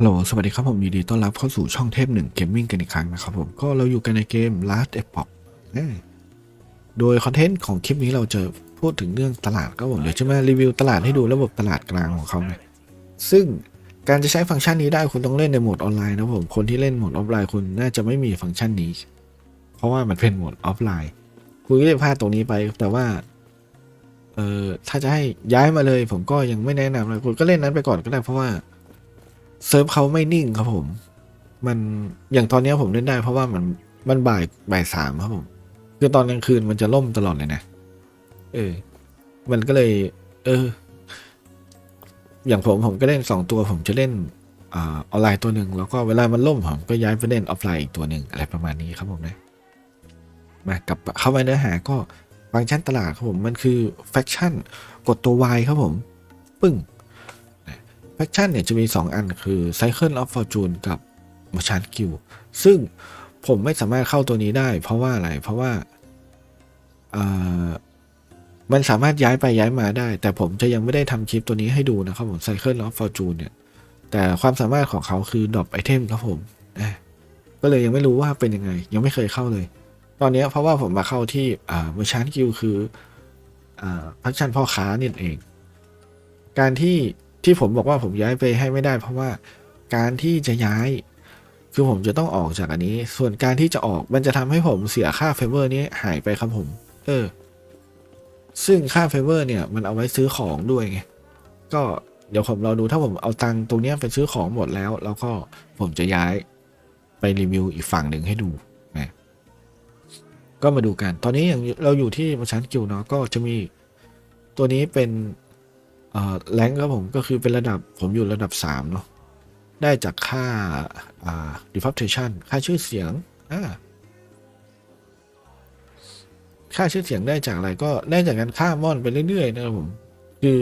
ฮัลโหลสวัสดีครับผมยินดีต้อนรับเข้าสู่ช่องเทพหนึ่งเกมมิ่งกันอีกครั้งนะครับผม ก็เราอยู่กันในเกม Last Epoch โดยคอนเทนต์ของคลิปนี้เราจะพูดถึงเรื่องตลาดครับผมเดี๋ยวจะมารีวิวตลาดให้ดูระบบตลาดกลางของเขาไงซึ่งการจะใช้ฟังก์ชันนี้ได้คุณต้องเล่นในโหมดออนไลน์นะผม คนที่เล่นโหมดออฟไลน์คุณน่าจะไม่มีฟังก์ชันนี้ เพราะว่ามันเป็นโหมดออฟไลน์ คุณก็จะพลาดตรงนี้ไป แต่ว่าเออถ้าจะให้ย้ายมาเลย ผมก็ยังไม่แนะนำเลยคุณก็เล่นนั้นไปก่อนก็ได้เพราะว่า เซิร์ฟเขาไม่นิ่งครับผม มันอย่างตอนนี้ผมเล่นได้เพราะว่ามันมันบ่ายบ่ายสามครับผม คือตอนกลางคืนมันจะล่มตลอดเลยนะ เออ มันก็เลย เออ อย่างผมผมก็เล่นสองตัว ผมจะเล่นออนไลน์ตัวหนึ่งแล้วก็เวลามันล่มผมก็ย้ายไปเล่นออฟไลน์อีกตัวหนึ่งอะไรประมาณนี้ครับผมนะ มากลับเข้ามาเนื้อหาก็ฟังก์ชันตลาดครับผม มันคือแฟคชั่นกดตัว Y ครับผม ปึ้ง แฟคชั่นเนี่ยจะมี 2 อันคือ Cycle of Fortune กับ Merchant Guild ซึ่งผมไม่สามารถเข้าตัวนี้ได้ เพราะว่าอะไร เพราะว่ามันสามารถย้ายไปย้ายมาได้ แต่ผมจะยังไม่ได้ทำคลิปตัวนี้ให้ดูนะครับผม Cycle of Fortune เนี่ย แต่ความสามารถของเขาคือดรอปไอเทมครับผมก็เลยยังไม่รู้ว่าเป็นยังไง ยังไม่เคยเข้าเลย ตอนนี้เพราะว่าผมมาเข้าที่ Merchant Guild คืออ่าฟักชันพ่อค้าเนี่ยเอง การที่ ที่ผมบอกว่าผมย้ายไปให้ไม่ได้ เพราะว่าการที่จะย้าย คือผมจะต้องออกจากอันนี้ ส่วนการที่จะออกมันจะทำให้ผมเสียค่าเฟเวอร์นี้หายไปครับผม เออ ซึ่งค่าเฟเวอร์เนี่ย มันเอาไว้ซื้อของด้วยไงก็เดี๋ยวผมเราดูถ้าผมเอาตังตรงเนี้ยไปซื้อของหมดแล้ว แล้วก็ผมจะย้ายไปรีวิวอีกฝั่งหนึ่งให้ดูนะก็มาดูกัน ตอนนี้อย่างเราอยู่ที่มชั้นกิวเนาะก็จะมีตัวนี้เป็น แรงครับผมก็คือเป็นระดับผมอยู่ระดับ 3 เนาะได้จากค่าอ่า reputation ค่าชื่อเสียงอ่าค่าชื่อเสียงได้จากอะไรก็ได้จากการค่ามอนไปเรื่อยๆนะครับผมคือ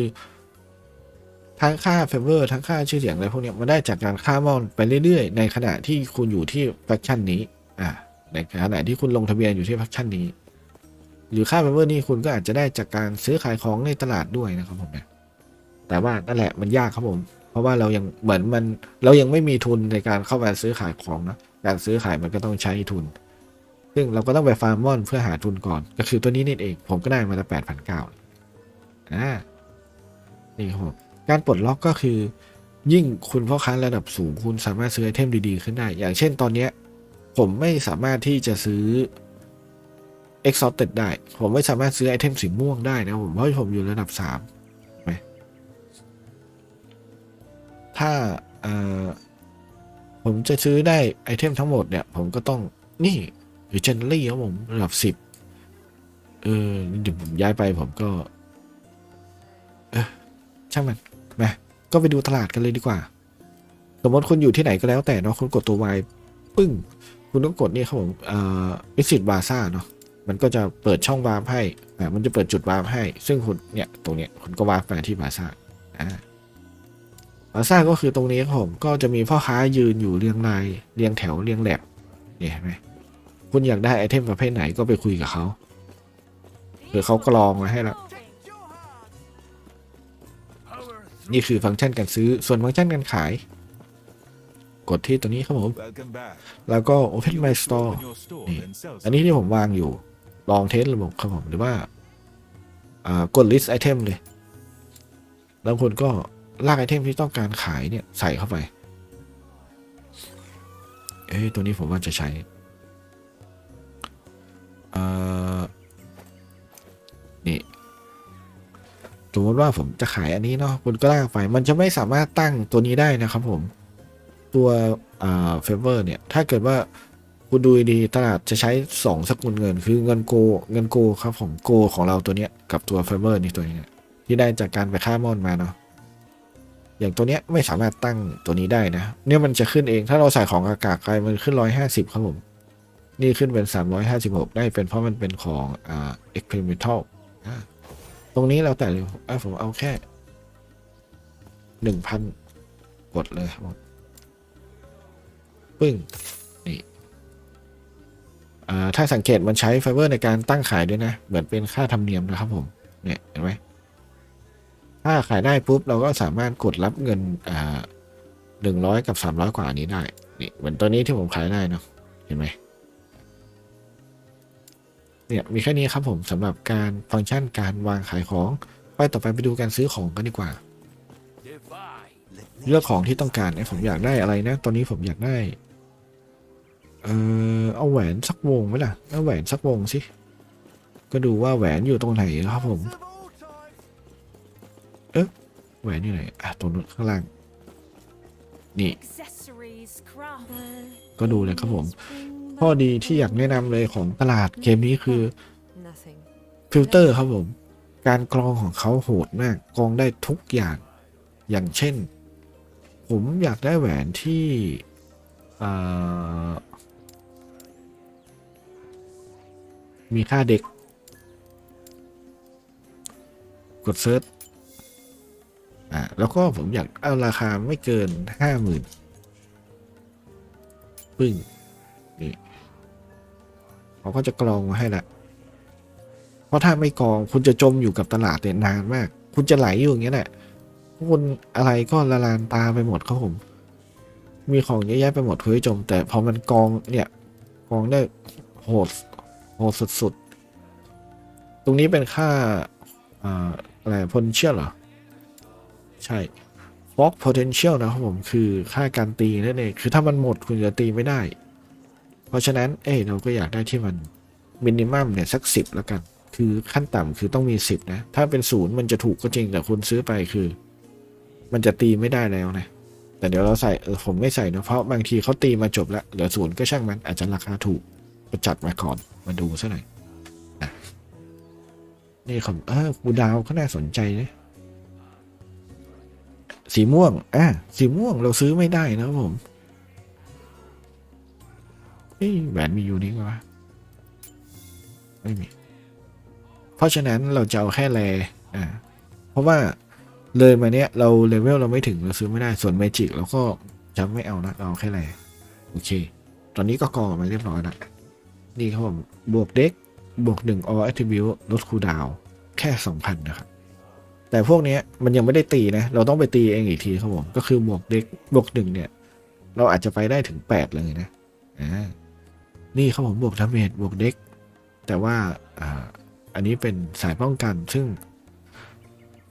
ทั้งค่าเฟเวอร์ทั้งค่าชื่อเสียงอะไรพวกนี้มันได้จากการค่ามอนไปเรื่อยๆ ในขณะที่คุณอยู่ที่แฟคชั่นนี้อ่าในขณะที่คุณลงทะเบียนอยู่ที่แฟคชั่นนี้ หรือค่าเฟเวอร์นี่คุณก็อาจจะได้จากการซื้อขายของในตลาดด้วยนะครับผมเนี่ย แต่ว่านั่นแหละมันยากครับผม เพราะว่าเรายังเหมือนมันเรายังไม่มีทุนในการเข้าไปซื้อขายของนะการซื้อขายมันก็ต้องใช้ทุน ซึ่งเราก็ต้องไปฟาร์มมอนเพื่อหาทุนก่อน ก็คือตัวนี้นี่เอง ผมก็ได้มาแต่แปดพันเก้าอ่านี่ครับการปลดล็อกก็คือ ยิ่งคุณพ่อค้าระดับสูงคุณสามารถซื้อไอเทมดีๆขึ้นได้ อย่างเช่นตอนนี้ผมไม่สามารถที่จะซื้อ Exalted ได้ ผมไม่สามารถซื้อไอเทมสีม่วงได้นะผมเพราะผมอยู่ระดับ 3 ถ้าผมจะซื้อได้ไอเทมทั้งหมดเนี่ย ผมก็ต้องนี่หรือเจนลี่ครับผมระดับสิบเออเดี๋ยวผมย้ายไปผมก็ เออช่างมันมาก็ไปดูตลาดกันเลยดีกว่า สมมติคุณอยู่ที่ไหนก็แล้วแต่เนาะคุณกดตัว Y ปึ้ง คุณต้องกดนี่ครับผมเอ่อ visit b a z a เนาะมันก็จะเปิดช่องวาร์ปให้อ่ามันจะเปิดจุดวาร์ปให้ ซึ่งคุณเนี่ยตรงเนี้ยคุณก็วาร์ปมาที่บาซ่าอ่า บาซ่าก็คือตรงนี้ครับผมก็จะมีพ่อค้ายืนอยู่เรียงรายเรียงแถวเรียงแลบเนี่ยเห็นไหมคุณอยากได้ไอเทมประเภทไหนก็ไปคุยกับเขาหรือเขากรองมาให้ล้วนี่คือฟังก์ชันการซื้อส่วนฟังก์ชันการขาย กดที่ตัวนี้ครับผม แล้วก็ Open My Store Open your store, Yeah. then sell อันนี้ที่ผมวางอยู่ ลองเทสระบบครับผมหรือว่าอ่ากด list item เลย แล้วคุณก็ ลากไอเทมที่ต้องการขายเนี่ยใส่เข้าไป เอ้ยตัวนี้ผมว่าจะใช้อ่านี่สมมติว่าผมจะขายอันนี้เนาะคุณก็ลากไป มันจะไม่สามารถตั้งตัวนี้ได้นะครับผม ตัวอ่าเฟเวอร์เนี่ย ถ้าเกิดว่าคุณดูดีตลาดจะใช้สองสกุลเงิน คือเงินโก เงินโกครับผมโกของเราตัวเนี้ยกับตัวไฟเบอร์นี่ตัวนี้ ที่ได้จากการไปฆ่ามอนมาเนาะ อย่างตัวเนี้ยไม่สามารถตั้งตัวนี้ได้นะ เนี่ยมันจะขึ้นเองถ้าเราใส่ของอากาศไปมันขึ้นร้อยห้าสิบครับผม นี่ขึ้นเป็นสามร้อยห้าสิบหกได้เป็นเพราะมันเป็นของอ่า experimental ตรงนี้เราแต่เลยอะผมเอาแค่หนึ่งพันกดเลยครับผมปึ้งอ่าถ้าสังเกตมันใช้ไฟเบอร์ในการตั้งขายด้วยนะ เหมือนเป็นค่าธรรมเนียมนะครับผม เนี่ยเห็นไหม ถ้าขายได้ปุ๊บเราก็สามารถกดรับเงินอ่าหนึ่งร้อยกับสามร้อยกว่านี้ได้นี่เหมือนตัวนี้ที่ผมขายได้เนาะเห็นไหมเนี่ยมีแค่นี้ครับผมสำหรับการฟังก์ชันการวางขายของไปต่อไปไปดูการซื้อของกันดีกว่า เลือกของที่ต้องการไอ้ผมอยากได้อะไรนะ ตอนนี้ผมอยากได้ เออเอาแหวนสักวงไหมล่ะเอาแหวนสักวงสิก็ดูว่าแหวนอยู่ตรงไหนครับผม แหวนอยู่ไหนอะตรงนู้นข้างล่าง นี่ accessories, craft. ก็ดูเลยครับผม ข้อดีที่อยากแนะนำเลยของตลาดเกมนี้คือ Nothing. ฟิลเตอร์ครับผม การกรองของเขาโหดมาก กรองได้ทุกอย่าง อย่างเช่น ผมอยากได้แหวนที่อ่ามีค่าเด็ก กดเซิร์ช อ่าแล้วก็ผมอยากเอาราคาไม่เกินห้าหมื่นปึ้งนี่เขาก็จะกรองมาให้ละเพราะถ้าไม่กรองคุณจะจมอยู่กับตลาดเนี่ยนานมาก คุณจะไหลอยู่อย่างเงี้ยแหละคุณอะไรก็ละลานตาไปหมดครับผม มีของเยอะแยะไปหมดคุณจะจม แต่พอมันกรองเนี่ยกรองได้โหดโหดสุดๆ ตรงนี้เป็นค่าอ่าอะไร potential เหรอ ใช่ fog potential นะครับผมคือค่าการตีนั่นเอง คือถ้ามันหมดคุณจะตีไม่ได้ เพราะฉะนั้น เอ้เราก็อยากได้ที่มันมินิมัมเนี่ยสักสิบแล้วกัน คือขั้นต่ำคือต้องมีสิบนะ ถ้าเป็นศูนย์มันจะถูกก็จริงแต่คุณซื้อไปคือ มันจะตีไม่ได้แล้วนะ แต่เดี๋ยวเราใส่เออผมไม่ใส่นะเพราะบางทีเขาตีมาจบแล้วเหลือศูนย์ก็ช่างมันอาจจะราคาถูกก็จัดมาก่อนมาดูซะหน่อยนี่ผมเออคูดาวก็น่าสนใจนะ สีม่วงอะสีม่วงเราซื้อไม่ได้นะผมเอ้ยแหวนมียูนิคไหมวะไม่มี เพราะฉะนั้นเราจะเอาแค่แรอ่าเพราะว่าเลยมาเนี้ยเราเลเวลเราไม่ถึงเราซื้อไม่ได้ส่วนเมจิกเราก็จะไม่เอานะเอาแค่แรโอเค ตอนนี้ก็กรองมาเรียบร้อยล้วนี่ครับผมบวกเด็กบวกหนึ่ง all attribute ลดคูดาวแค่สองพันนะครับ แต่พวกนี้มันยังไม่ได้ตีนะ เราต้องไปตีเองอีกทีครับผม ก็คือบวกเด็กบวกหนึ่งเนี่ย เราอาจจะไปได้ถึงแปดเลยนะอ่านี่ครับผมบวกดาเมจบวกเด็ก แต่ว่าอ่าอันนี้เป็นสายป้องกันซึ่ง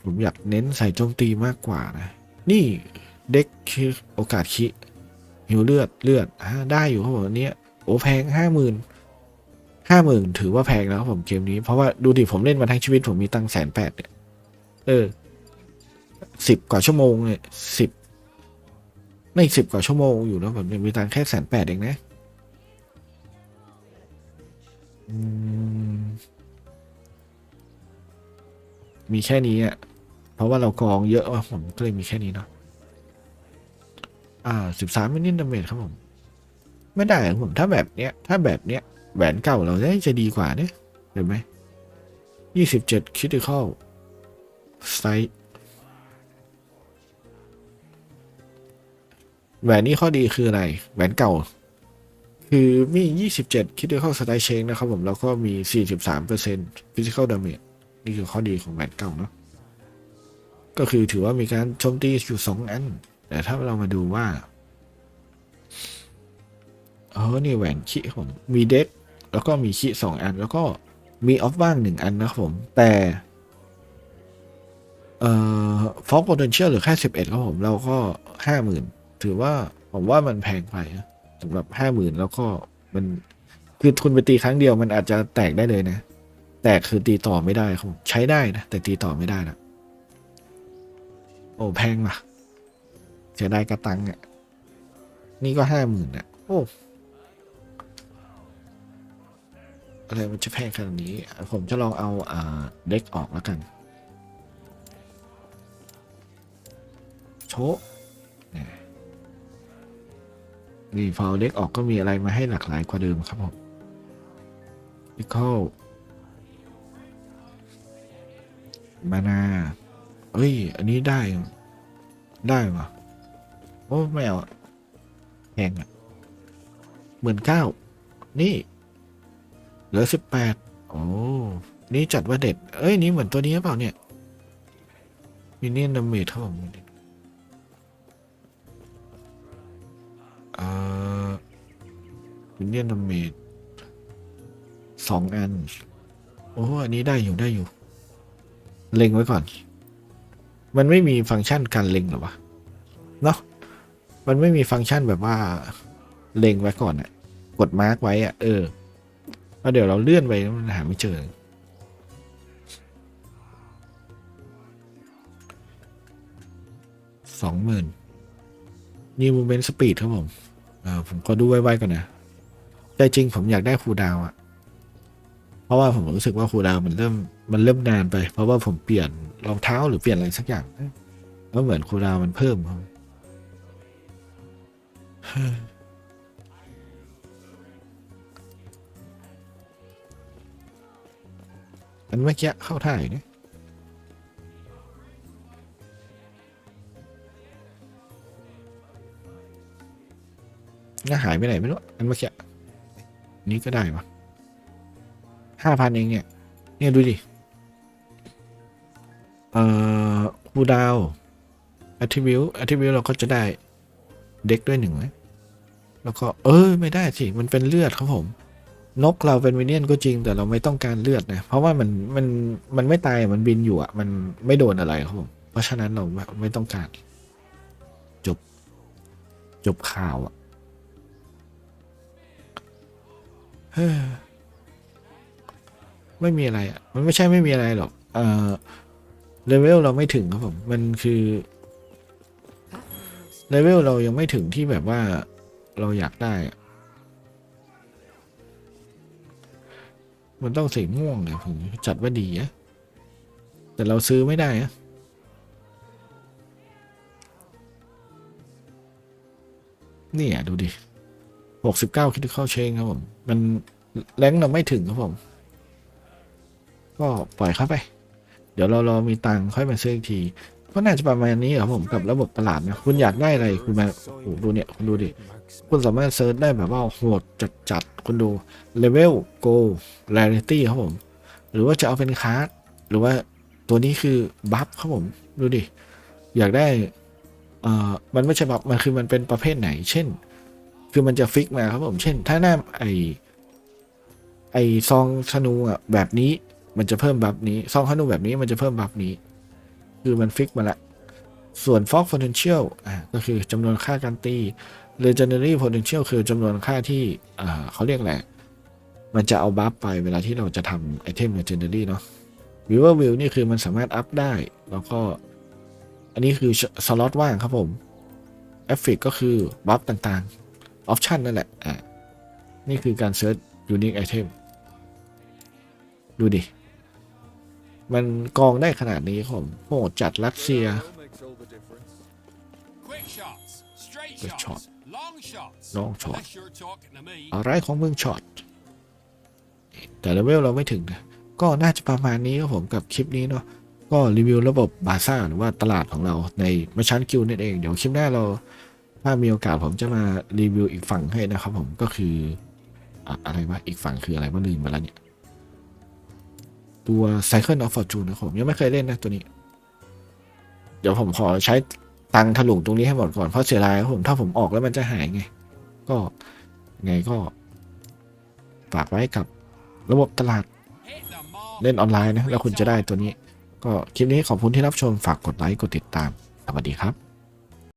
ผมอยากเน้นใส่โจมตีมากกว่านะ นี่เด็กคือโอกาสคิหิวเลือดเลือดอได้อยู่ครับผมอันเนี้ยโอ้แพงห้าหมื่นห้าหมื่นถือว่าแพงแล้วครับผมเกมนี้เพราะว่าดูดิผมเล่นมาทั้งชีวิตผมมีตังแสนแปดเนี่ย เออสิบกว่าชั่วโมงเนี่ยสิบไม่สิบกว่าชั่วโมงอยู่แล้วผมมีตังแค่แสนแปดเองนะมีแค่นี้อะ เพราะว่าเรากรองเยอะว่ะผมก็เลยมีแค่นี้เนาะอ่าสิบสามมินิดาเมจครับผม ไม่ได้ผมถ้าแบบเนี้ย ถ้าแบบเนี้ยแหวนเก่าเราได้จะดีกว่าเนี่ยเห็นไหมยี่สิบเจ็ดคิติคอล ไซแหวนนี้ข้อดีคืออะไร แหวนเก่า คือมี 27 critical strike chain นะครับผม แล้วก็มี 43% physical damage นี่คือข้อดีของแหวนเก่าเนาะก็คือถือว่ามีการโจมตีอยู่2อัน แต่ถ้าเรามาดูว่าเออนี่แหวนคิครับผม มีเด็ก แล้วก็มีคิสองอัน แล้วก็มีออฟบ้างหนึ่งอันนะครับผม แต่ เอ่อฟอก potential เหรือแค่11ครับผมเราก็50,000ถือว่าผมว่ามันแพงไปนะสำหรับห้าหมื่นแล้วก็มันคือทุนไปตีครั้งเดียวมันอาจจะแตกได้เลยนะ แตกคือตีต่อไม่ได้ครับผมใช้ได้นะ แต่ตีต่อไม่ได้นะโอ้แพงว่ะเสียดายกระตังอะนี่ก็ห้าหมื่นอะโอ้อะไรมันจะแพงขนาดนี้ ผมจะลองเอาอ่าเด็กออกแล้วกัน ชะนี่พอเอาเล็กออกก็มีอะไรมาให้หลากหลายกว่าเดิมครับผมพิคอลมานาเอ้ย อันนี้ได้ ได้วะโอ้ไม่เอาแพงอะหมื่นเก้า นี่ เหลือสิบแปด โอ้ นี่จัดว่าเด็ด เอ้ย นี่เหมือนตัวนี้หรือเปล่าเนี่ยมินเนี่ยนดาเมจครับผม อ่อมินเนี่ยนดาเมจสองอัน โอ้ อันนี้ได้อยู่ได้อยู่ เล็งไว้ก่อน มันไม่มีฟังก์ชันการเล็งหรอวะ เนาะมันไม่มีฟังก์ชันแบบว่า เล็งไว้ก่อนอะกดมาร์กไว้อะเออแล้วเดี๋ยวเราเลื่อนไปมันหาไม่เจอ สองหมื่นนี่มูเมนต์สปีดครับผม เออผมก็ดูไว้ๆก่อนนะใจจริงผมอยากได้ครูดาวอะเพราะว่าผมรู้สึกว่าครูดาวมันเริ่มมันเริ่มนานไป เพราะว่าผมเปลี่ยนรองเท้าหรือเปลี่ยนอะไรสักอย่างแล้วเหมือนครูดาวมันเพิ่มครับอันเมื่อกี้เข้าท่าอยู่เนี่ย น่าหายไปไหนไม่รู้ อันเมื่อกี้นี้ก็ได้ปะห้าพันเองเนี่ย เนี่ยดูดิ เอ่อคูดาวอทริบิวอทริบิวเราก็จะได้เด็กด้วยหนึ่งไหมแล้วก็เออไม่ได้สิมันเป็นเลือดครับผม นกเราเป็นวินเนียนก็จริงแต่เราไม่ต้องการเลือดนะ เพราะว่ามันมันมันไม่ตายมันบินอยู่อะ มันไม่โดนอะไรครับผม เพราะฉะนั้นเราไม่ไม่ต้องการ จบ จบข่าวอะ ไม่มีอะไรอะ มันไม่ใช่ไม่มีอะไรหรอก เออเลเวลเราไม่ถึงครับผม มันคือเลเวลเรายังไม่ถึงที่แบบว่าเราอยากได้ มันต้องสีม่วงเนี่ยผมจัดว่าดีอะแต่เราซื้อไม่ได้อะเนี่ยดูดิ หกสิบเก้าคิดเข้าเชงครับผม มันแรงเราไม่ถึงครับผม ก็ปล่อยเข้าไป เดี๋ยวเรารอมีตังค่อยมาซื้ออีกที ก็น่าจะประมาณนี้ครับผมกับระบบตลาดนะคุณอยากได้อะไรคุณมาโอ้ดูเนี่ยคุณดูดิ คุณสามารถเซิร์ชได้แบบว่าโหดจัดจัดคุณดูเลเวลโกล a r i t y ครับผม หรือว่าจะเอาเป็นคาร์ดหรือว่าตัวนี้คือบัฟครับผมดูดิ อยากได้เอ่อมันไม่ใช่บัฟมันคือมันเป็นประเภทไหน เช่น คือมันจะฟิกมาครับผม เช่น ถ้าหน้าไอไอซองธนูอะแบบนี้มันจะเพิ่มบัฟนี้ ซองธนูแบบนี้มันจะเพิ่มบัฟนี้ คือมันฟิกมาละ ส่วน Fog Potential อ่าก็คือจำนวนค่าการตี Legendary Potential คือจำนวนค่าที่อ่าเขาเรียกแหละมันจะเอาบัฟไปเวลาที่เราจะทำไอเทม Legendary เนาะ Viewer View นี่คือมันสามารถอัพได้ แล้วก็ อันนี้คือสล็อตว่างครับผม e f f e c t ก็คือบัฟต่างๆ Option นั่นแหละอ่านี่คือการเซิร์ช Unique Item ดูดิ มันกองได้ขนาดนี้ครับผมโหดจัดรัสเซีย Quick shots, straight Quick shots, shot. long shots. Long shot. Unless you're talking to me. อะไรของเมืองช็อตแต่เลเวลเราไม่ถึงนะก็น่าจะประมาณนี้ครับผมกับคลิปนี้เนาะก็รีวิวระบบบาซ่าหรือว่าตลาดของเราในมาชันคิวนั่นเอง เดี๋ยวคลิปหน้าเรา ถ้ามีโอกาสผมจะมารีวิวอีกฝั่งให้นะครับ ผมก็คืออะอะไรวะอีกฝั่งคืออะไรวะลืมไปแล้วเนี่ย ตัว Cycle of Fortune นะผมยังไม่เคยเล่นนะตัวนี้ เดี๋ยวผมขอใช้ตังถลุงตรงนี้ให้หมดก่อนเพราะเสียดายครับผมถ้าผมออกแล้วมันจะหายไง ก็ไงก็ฝากไว้กับระบบตลาดเล่นออนไลน์นะ แล้วคุณจะได้ตัวนี้ ก็คลิปนี้ขอบคุณที่รับชมฝากกดไลค์กดติดตาม สวัสดีครับ